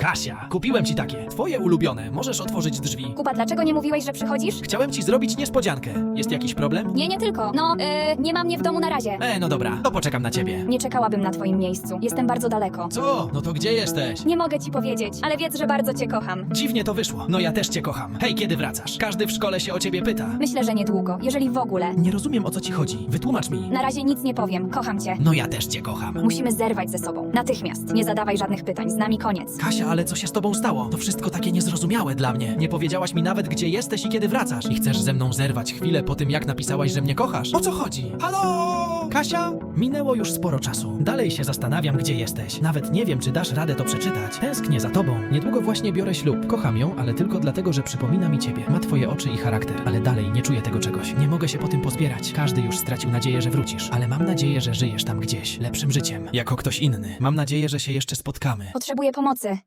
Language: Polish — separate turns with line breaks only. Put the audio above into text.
Kasia, kupiłem ci takie. Twoje ulubione. Możesz otworzyć drzwi.
Kuba, dlaczego nie mówiłeś, że przychodzisz?
Chciałem ci zrobić niespodziankę. Jest jakiś problem?
Nie, nie tylko. No, yy, nie ma mnie w domu na razie.
E, no dobra, to poczekam na ciebie.
Nie czekałabym na twoim miejscu. Jestem bardzo daleko.
Co? No to gdzie jesteś?
Nie mogę ci powiedzieć, ale wiedz, że bardzo cię kocham.
Dziwnie to wyszło. No ja też cię kocham. Hej, kiedy wracasz? Każdy w szkole się o ciebie pyta.
Myślę, że niedługo, jeżeli w ogóle.
Nie rozumiem o co ci chodzi. Wytłumacz mi.
Na razie nic nie powiem. Kocham cię.
No ja też cię kocham.
Musimy zerwać ze sobą. Natychmiast. Nie zadawaj żadnych pytań. Z nami koniec.
Kasia, ale co się z tobą stało? To wszystko takie niezrozumiałe dla mnie. Nie powiedziałaś mi nawet, gdzie jesteś i kiedy wracasz. I chcesz ze mną zerwać chwilę po tym, jak napisałaś, że mnie kochasz. O co chodzi? Halo? Kasia? Minęło już sporo czasu. Dalej się zastanawiam, gdzie jesteś. Nawet nie wiem, czy dasz radę to przeczytać. Tęsknię za tobą. Niedługo właśnie biorę ślub. Kocham ją, ale tylko dlatego, że przypomina mi ciebie. Ma twoje oczy i charakter, ale dalej nie czuję tego czegoś. Nie mogę się po tym pozbierać. Każdy już stracił nadzieję, że wrócisz. Ale mam nadzieję, że żyjesz tam gdzieś. Lepszym życiem. Jako ktoś inny. Mam nadzieję, że się jeszcze spotkamy.
Potrzebuję pomocy.